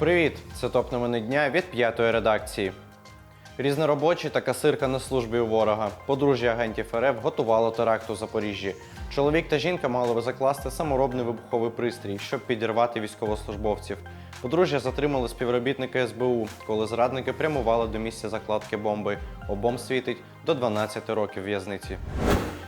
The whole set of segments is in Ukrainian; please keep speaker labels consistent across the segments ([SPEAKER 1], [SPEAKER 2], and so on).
[SPEAKER 1] Привіт! Це топ новини дня від п'ятої редакції. Різноробочі та касирка на службі у ворога. Подружжя агентів РФ готувало теракт у Запоріжжі. Чоловік та жінка мали закласти саморобний вибуховий пристрій, щоб підірвати військовослужбовців. Подружжя затримали співробітника СБУ, коли зрадники прямували до місця закладки бомби. Обом світить до 12 років в'язниці.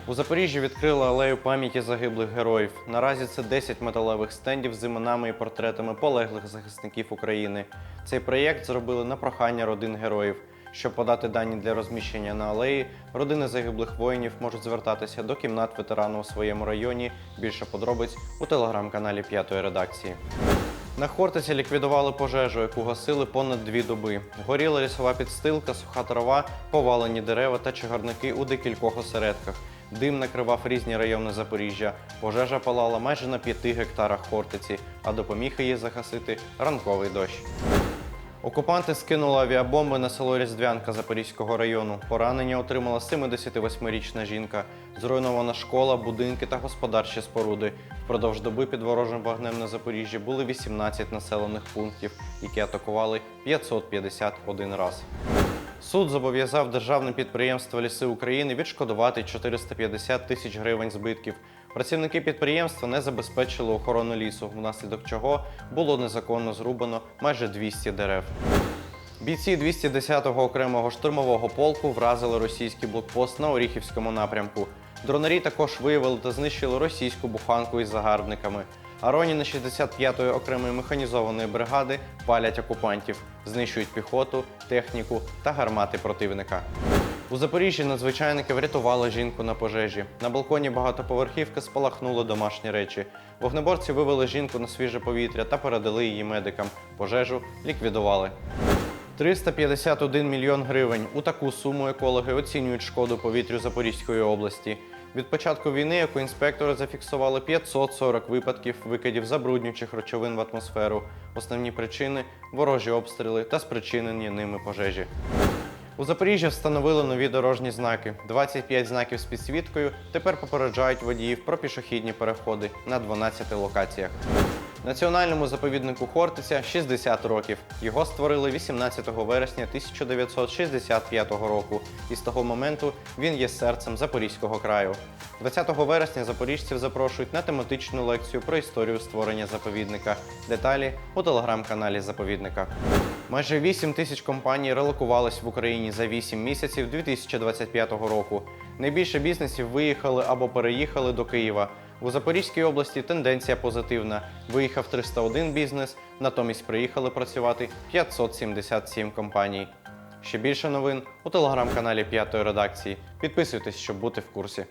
[SPEAKER 1] У Запоріжжі відкрили алею пам'яті загиблих героїв. Наразі це 10 металевих стендів з іменами і портретами полеглих захисників України. Цей проєкт зробили на прохання родин героїв. Щоб подати дані для розміщення на алеї, родини загиблих воїнів можуть звертатися до кімнат ветерану у своєму районі. Більше подробиць у телеграм-каналі п'ятої редакції. На Хортиці ліквідували пожежу, яку гасили понад дві доби. Горіла лісова підстилка, суха трава, повалені дерева та чагарники у декількох осередках. Дим накривав різні райони Запоріжжя. Пожежа палала майже на п'яти гектарах Хортиці, а допоміг її загасити ранковий дощ. Окупанти скинули авіабомби на село Різдвянка Запорізького району. Поранення отримала 78-річна жінка. Зруйнована школа, будинки та господарчі споруди. Впродовж доби під ворожим вогнем на Запоріжжі були 18 населених пунктів, які атакували 551 раз. Суд зобов'язав державне підприємство Ліси України відшкодувати 450 тисяч гривень збитків. Працівники підприємства не забезпечили охорону лісу, внаслідок чого було незаконно зрубано майже 200 дерев. Бійці 210-го окремого штурмового полку вразили російський блокпост на Оріхівському напрямку. Дронарі також виявили та знищили російську буханку із загарбниками. Ароніни 65-ї окремої механізованої бригади палять окупантів, знищують піхоту, техніку та гармати противника. У Запоріжжі надзвичайники врятували жінку на пожежі. На балконі багатоповерхівки спалахнули домашні речі. Вогнеборці вивели жінку на свіже повітря та передали її медикам. Пожежу ліквідували. 351 мільйон гривень. У таку суму екологи оцінюють шкоду повітрю Запорізької області. Від початку війни екоінспектори зафіксували 540 випадків викидів забруднюючих речовин в атмосферу. Основні причини ворожі обстріли та спричинені ними пожежі. У Запоріжжі встановили нові дорожні знаки. 25 знаків з підсвіткою тепер попереджають водіїв про пішохідні переходи на 12 локаціях. Національному заповіднику Хортиця 60 років. Його створили 18 вересня 1965 року, і з того моменту він є серцем Запорізького краю. 20 вересня запоріжців запрошують на тематичну лекцію про історію створення заповідника. Деталі у телеграм-каналі заповідника. Майже 8 тисяч компаній релокувались в Україні за 8 місяців 2025 року. Найбільше бізнесів виїхали або переїхали до Києва. У Запорізькій області тенденція позитивна. Виїхав 301 бізнес, натомість приїхали працювати 577 компаній. Ще більше новин у телеграм-каналі п'ятої редакції. Підписуйтесь, щоб бути в курсі.